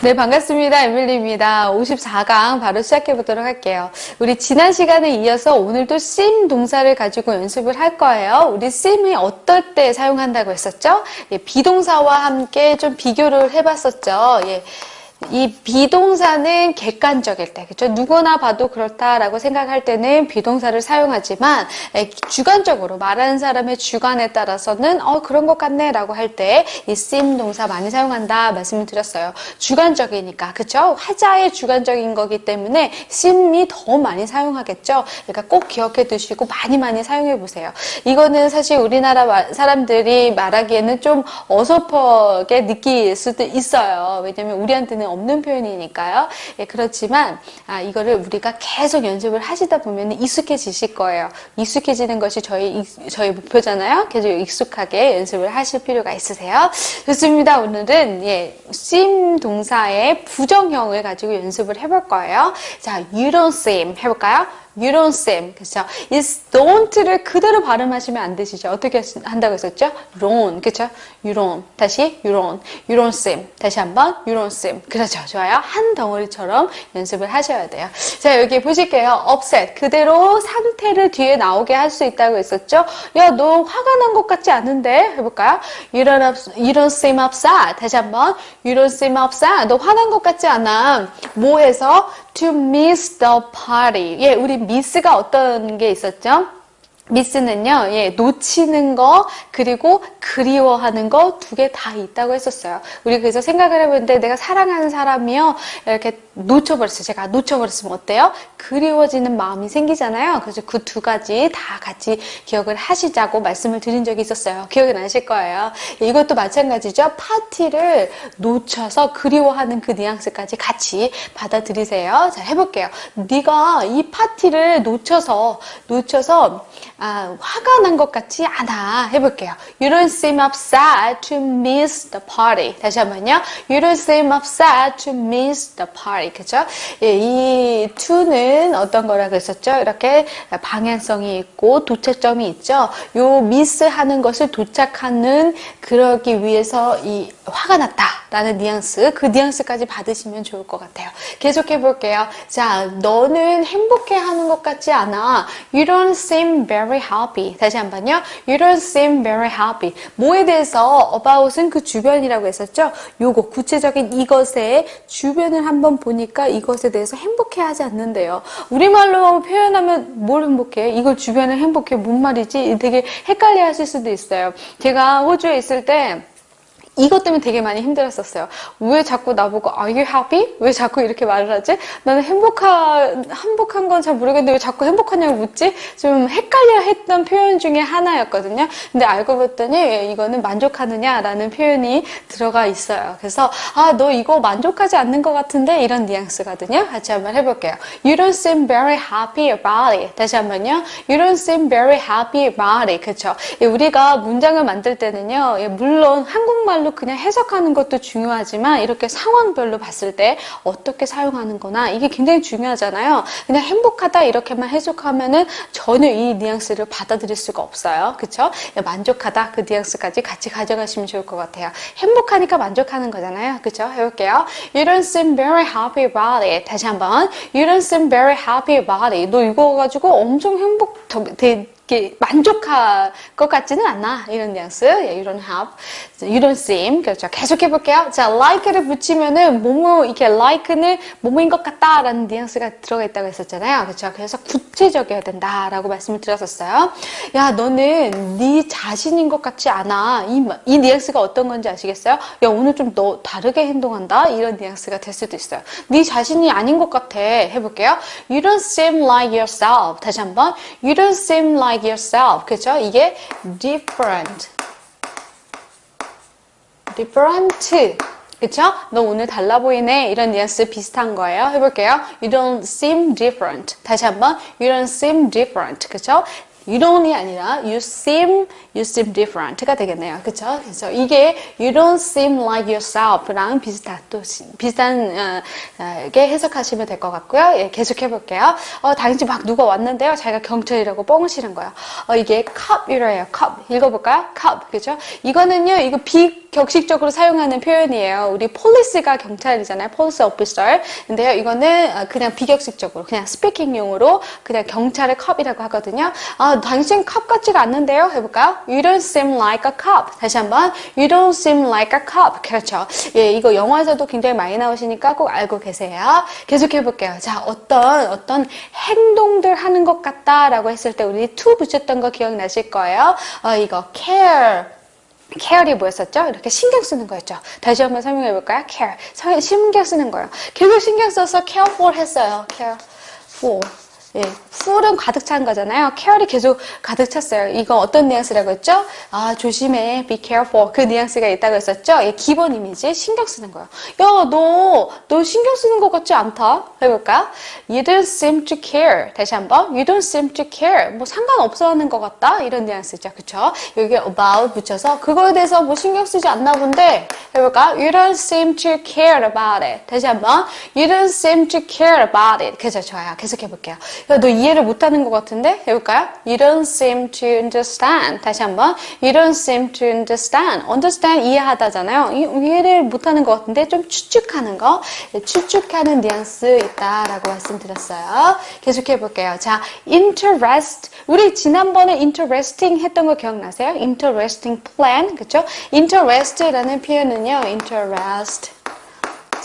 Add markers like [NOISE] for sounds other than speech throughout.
네, 반갑습니다. 에밀리입니다. 54강 바로 시작해 보도록 할게요. 우리 지난 시간에 이어서 오늘도 sim 동사를 가지고 연습을 할 거예요. 우리 sim이 어떨 때 사용한다고 했었죠? 예, 비동사와 함께 좀 비교를 해 봤었죠. 예. 이 비동사는 객관적일 때, 그죠? 누구나 봐도 그렇다라고 생각할 때는 비동사를 사용하지만, 에, 주관적으로 말하는 사람의 주관에 따라서는, 어, 그런 것 같네라고 할 때, 이 sim 동사 많이 사용한다 말씀을 드렸어요. 주관적이니까, 그죠? 화자의 주관적인 거기 때문에, sim이 더 많이 사용하겠죠? 그러니까 꼭 기억해 두시고, 많이 많이 사용해 보세요. 이거는 사실 우리나라 마- 사람들이 말하기에는 좀 어설프게 느낄 수도 있어요. 왜냐면 우리한테는 없는 표현이니까요. 예, 그렇지만 아, 이거를 우리가 계속 연습을 하시다 보면 익숙해지실 거예요. 익숙해지는 것이 저희 익- 저희 목표잖아요. 계속 익숙하게 연습을 하실 필요가 있으세요. 좋습니다. 오늘은 예, sim 동사의 부정형을 가지고 연습을 해볼 거예요. 자, you don't seem 해볼까요? Seem. 그쵸? 이 don't를 그대로 발음하시면 안 되시죠? 어떻게 한다고 했었죠? don't. 그쵸? Don't. 다시, don't seem. 다시 한 번, you don't seem. 그렇죠. 좋아요. 한 덩어리처럼 연습을 하셔야 돼요. 자, 여기 보실게요. upset. 그대로 상태를 뒤에 나오게 할 수 있다고 했었죠? 야, 너 화가 난 것 같지 않은데? 해볼까요? Don't seem upset. 다시 한 번. You don't seem upset. 너 화난 것 같지 않아. 뭐 해서? To miss the party. 예, 우리 miss가 어떤 게 있었죠? 미스는요, 예, 놓치는 거, 그리고 그리워하는 거 두 개 다 있다고 했었어요. 우리 그래서 생각을 해보는데 내가 사랑하는 사람이요, 이렇게 놓쳐버렸어요. 제가 놓쳐버렸으면 어때요? 그리워지는 마음이 생기잖아요. 그래서 그 두 가지 다 같이 기억을 하시자고 말씀을 드린 적이 있었어요. 기억이 나실 거예요. 이것도 마찬가지죠. 파티를 놓쳐서 그리워하는 그 뉘앙스까지 같이 받아들이세요. 자, 해볼게요. 네가 이 파티를 놓쳐서, 놓쳐서, 아, 화가 난 것 같지 않아. 해볼게요. You don't seem upset to miss the party. 다시 한 번요. You don't seem upset to miss the party. 그죠? 예, 이 to는 어떤 거라고 했었죠? 이렇게 방향성이 있고 도착점이 있죠? 요 miss 하는 것을 도착하는 그러기 위해서 이 화가 났다 라는 뉘앙스, 그 뉘앙스까지 받으시면 좋을 것 같아요. 계속해 볼게요. 자, 너는 행복해 하는 것 같지 않아. You don't seem very happy. 다시 한 번요. You don't seem very happy. 뭐에 대해서 about은 그 주변이라고 했었죠? 요거 구체적인 이것의 주변을 한번 보니까 이것에 대해서 행복해 하지 않는데요. 우리말로 표현하면 뭘 행복해? 이걸 주변을 행복해? 뭔 말이지? 되게 헷갈려 하실 수도 있어요. 제가 호주에 있을 때 이것 때문에 되게 많이 힘들었었어요. 왜 자꾸 나보고 Are you happy? 왜 자꾸 이렇게 말을 하지? 나는 행복한 행복한 건 잘 모르겠는데 왜 자꾸 행복하냐고 묻지? 좀 헷갈려 했던 표현 중에 하나였거든요. 근데 알고 봤더니 이거는 만족하느냐라는 표현이 들어가 있어요. 그래서 아 너 이거 만족하지 않는 것 같은데 이런 뉘앙스거든요. 같이 한번 해볼게요. You don't seem very happy about it. 다시 한번요. You don't seem very happy about it. 그렇죠? 우리가 문장을 만들 때는요. 예, 물론 한국말로 그냥 해석하는 것도 중요하지만 이렇게 상황별로 봤을 때 어떻게 사용하는 거나 이게 굉장히 중요하잖아요. 그냥 행복하다 이렇게만 해석하면은 전혀 이 뉘앙스를 받아들일 수가 없어요. 그렇죠? 만족하다 그 뉘앙스까지 같이 가져가시면 좋을 것 같아요. 행복하니까 만족하는 거잖아요. 그렇죠? 해볼게요. You don't seem very happy about it. 다시 한번. You don't seem very happy about it. 너 이거 가지고 엄청 행복, 되 게 만족할 것 같지는 않아. 이런 뉘앙스. 예, you don't have. You don't seem. 그렇죠. 계속 해볼게요. 자, like를 붙이면은 뭐뭐, 이렇게 like는 뭐뭐인 것 같다라는 뉘앙스가 들어가 있다고 했었잖아요. 그렇죠. 그래서 구체적이어야 된다라고 말씀을 드렸었어요. 야, 너는 네 자신인 것 같지 않아. 이, 이 뉘앙스가 어떤 건지 아시겠어요? 야, 오늘 좀 너 다르게 행동한다? 이런 뉘앙스가 될 수도 있어요. 네 자신이 아닌 것 같아. 해볼게요. You don't seem like yourself. 다시 한번. You don't seem like yourself. 그렇죠? 이게 different. different. 그쵸? 너 오늘 달라 보이네. 이런 뉘앙스 비슷한 거예요. 해볼게요. You don't seem different. 다시 한번. You don't seem different. 그쵸? You don't이 아니라 you seem, you seem different가 되겠네요. 그쵸? 그래서 이게 you don't seem like yourself랑 비슷한, 또 비슷한, 어, 어, 게 해석하시면 될 것 같고요. 예, 계속 해볼게요. 어, 당시 막 누가 왔는데요. 자기가 경찰이라고 뻥을 치는 거예요. 어, 이게 cup이래요. cup. 읽어볼까요? cup. 그죠? 이거는요, 이거 비, 비격식적으로 사용하는 표현이에요. 우리 폴리스가 경찰이잖아요. 오피서. 근데요, 이거는 어, 그냥 비격식적으로, 그냥 스피킹용으로 그냥 경찰의 컵이라고 하거든요. 아, 당신 컵 같지가 않는데요? 해볼까요? You don't seem like a cop. 다시 한번. You don't seem like a cop. 그렇죠. 예, 이거 영화에서도 굉장히 많이 나오시니까 꼭 알고 계세요. 계속 해볼게요. 자, 어떤, 어떤 행동들 하는 것 같다라고 했을 때 우리 to 붙였던 거 기억나실 거예요. 어, 이거 care. care이 뭐였었죠? 이렇게 신경 쓰는 거였죠. 다시 한번 설명해 볼까요? 서- 신경 쓰는 거예요. 계속 신경 써서 careful 했어요. careful. 예, full은 가득 찬 거잖아요. care이 계속 가득 찼어요. 이거 어떤 뉘앙스라고 했죠? 아, 조심해. be careful. 그 뉘앙스가 있다고 했었죠? 예, 기본 이미지 신경 쓰는 거예요. 야, 너, 너 신경 쓰는 것 같지 않다? 해볼까요? You don't seem to care. 다시 한번. You don't seem to care. 뭐 상관없어 하는 것 같다? 이런 뉘앙스죠. 그쵸? 여기 about 붙여서 그거에 대해서 뭐 신경 쓰지 않나 본데 해볼까? You don't seem to care about it. 다시 한번. You don't seem to care about it. 그죠? 좋아요. 계속 해볼게요. 야, 너 이해를 못하는 것 같은데? 해볼까요? You don't seem to understand. 다시 한번. You don't seem to understand. understand 이해하다잖아요. 이- 이해를 못하는 것 같은데 좀 추측하는 거. 네, 추측하는 뉘앙스 있다라고 말씀드렸어요. 계속 해 볼게요. 자, interest. 우리 지난번에 interesting 했던 거 기억나세요? interesting plan. 그쵸? interest라는 표현은요. interest.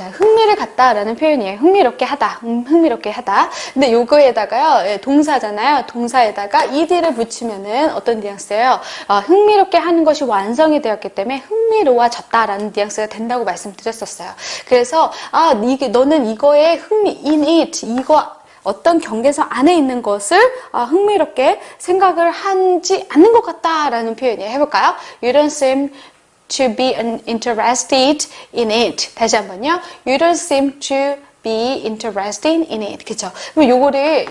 자, 흥미를 갖다라는 표현이에요. 흥미롭게 하다. 음, 흥미롭게 하다. 근데 요거에다가요, 예, 동사잖아요. 동사에다가 ed를 붙이면은 어떤 뉘앙스예요? 어, 흥미롭게 하는 것이 완성이 되었기 때문에 흥미로워졌다라는 뉘앙스가 된다고 말씀드렸었어요. 그래서, 아, 이게, 너는 이거에 흥미, in it, 이거, 어떤 경계선 안에 있는 것을 아, 흥미롭게 생각을 하지 않는 것 같다라는 표현이에요. 해볼까요? You to be un- interested in it. 다시 한번요. You don't seem to be interested in it. 그쵸? 그럼 요거를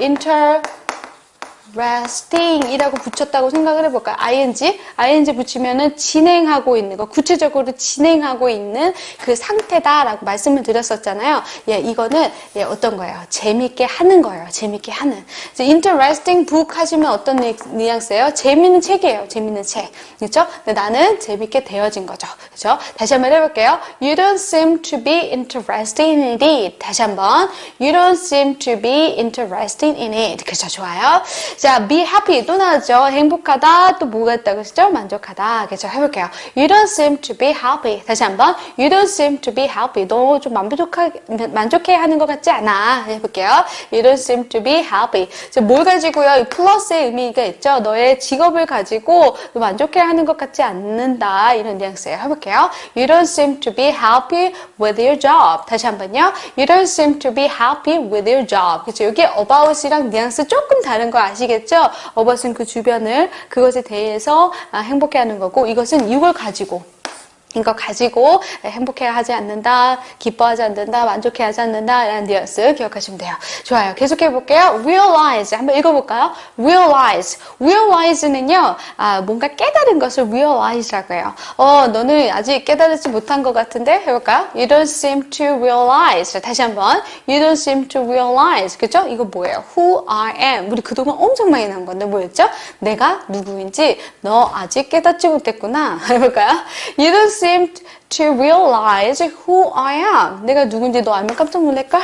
interesting이라고 붙였다고 생각을 해볼까요? ing? ing 붙이면은 진행하고 있는 거, 구체적으로 진행하고 있는 그 상태다라고 말씀을 드렸었잖아요. 예, 이거는 예, 어떤 거예요? 재밌게 하는 거예요. 재밌게 하는. 이제 interesting book 하시면 어떤 뉘- 뉘앙스예요? 재밌는 책이에요. 재밌는 책. 그렇죠? 근데 나는 재밌게 되어진 거죠. 그렇죠? 다시 한번 해볼게요. You don't seem to be interested in it. 다시 한번. You don't seem to be interested in it. 그렇죠? 좋아요. 자, be happy 또 나왔죠. 행복하다. 또 뭐가 있다고 했죠? 만족하다. 그렇죠? 해볼게요. You don't seem to be happy. 다시 한번. You don't seem to be happy. 너 좀 만족하, 만족해 하는 것 같지 않아. 해볼게요. You don't seem to be happy. 이제 뭘 가지고요? 이 플러스의 의미가 있죠. 너의 직업을 가지고 너 만족해 하는 것 같지 않는다. 이런 뉘앙스예요. 해볼게요. You don't seem to be happy with your job. 다시 한번요. You don't seem to be happy with your job. 그렇죠? 여기 about이랑 뉘앙스 조금 다른 거 아시 겠죠? about은 그 주변을 그것에 대해서 아, 행복해하는 거고 이것은 이걸 가지고 이거 가지고 행복해하지 않는다, 기뻐하지 않는다, 만족해하지 않는다 라는 뉘앙스 기억하시면 돼요. 좋아요. 계속해 볼게요. realize 한번 읽어볼까요? realize. realize는요, 아, 뭔가 깨달은 것을 realize라고 해요. 어, 너는 아직 깨달지 못한 것 같은데 해볼까요? You don't seem to realize. 다시 한번. You don't seem to realize. 그죠? 이거 뭐예요? Who I am. 우리 그동안 엄청 많이 나온 건데 뭐였죠? 내가 누구인지 너 아직 깨닫지 못했구나. [LAUGHS] 해볼까요? You don't sind to realize who I am. 내가 누군지 너 알면 깜짝 놀랄까?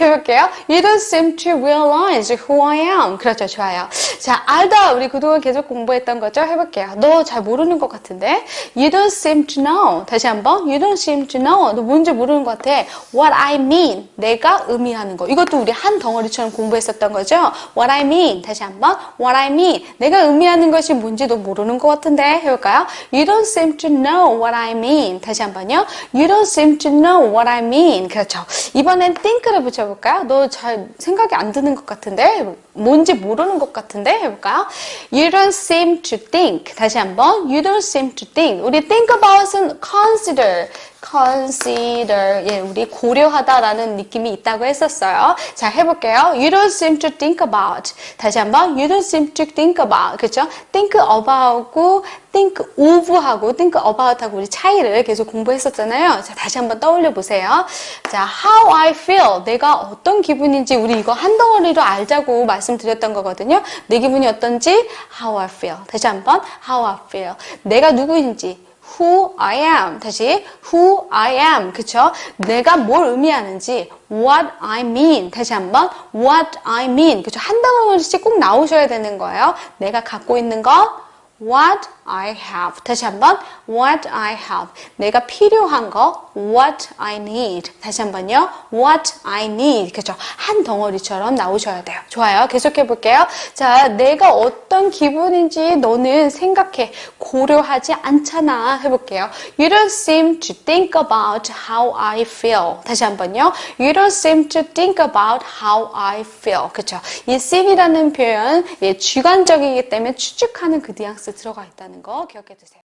해볼게요. You don't seem to realize who I am. 그렇죠. 좋아요. 자, 알다. 우리 그동안 계속 공부했던 거죠? 해볼게요. 너 잘 모르는 것 같은데? You don't seem to know. 다시 한번. You don't seem to know. 너 뭔지 모르는 것 같아. What I mean. 내가 의미하는 거. 이것도 우리 한 덩어리처럼 공부했었던 거죠? What I mean. 다시 한번. What I mean. 내가 의미하는 것이 뭔지 너 모르는 것 같은데? 해볼까요? You don't seem to know what I mean. 다시 한번요. You don't seem to know what I mean. 그렇죠. 이번엔 think를 붙여볼까요? 너 잘 생각이 안 드는 것 같은데? 뭔지 모르는 것 같은데? 해볼까요? You don't seem to think. 다시 한번. You don't seem to think. 우리 think about은 consider. consider. 예, 우리 고려하다라는 느낌이 있다고 했었어요. 자, 해볼게요. You don't seem to think about. 다시 한번. You don't seem to think about. 그렇죠? think about고 think of하고 think about하고 우리 차이를 계속 공부했었잖아요. 자, 다시 한번 떠올려 보세요. 자, how I feel. 내가 어떤 기분인지 우리 이거 한 덩어리로 알자고 말씀 드렸던 거거든요. 내 기분이 어떤지 how I feel. 다시 한번 how I feel. 내가 누구인지 who I am. 다시 who I am. 그쵸? 내가 뭘 의미하는지 what I mean. 다시 한번 what I mean. 그쵸? 한 덩어리씩 꼭 나오셔야 되는 거예요. 내가 갖고 있는 거 what I have. 다시 한번 what I have. 내가 필요한 거 what I need. 다시 한번요. what I need. 그죠? 한 덩어리처럼 나오셔야 돼요. 좋아요. 계속해 볼게요. 자, 내가 어떤 기분인지 너는 생각해 고려하지 않잖아. 해 볼게요. You don't seem to think about how I feel. 다시 한번요. You don't seem to think about how I feel. 그죠? 이 seem이라는 표현 예, 주관적이기 때문에 추측하는 그 뉘앙스 들어가 있다는 거 기억해 두세요.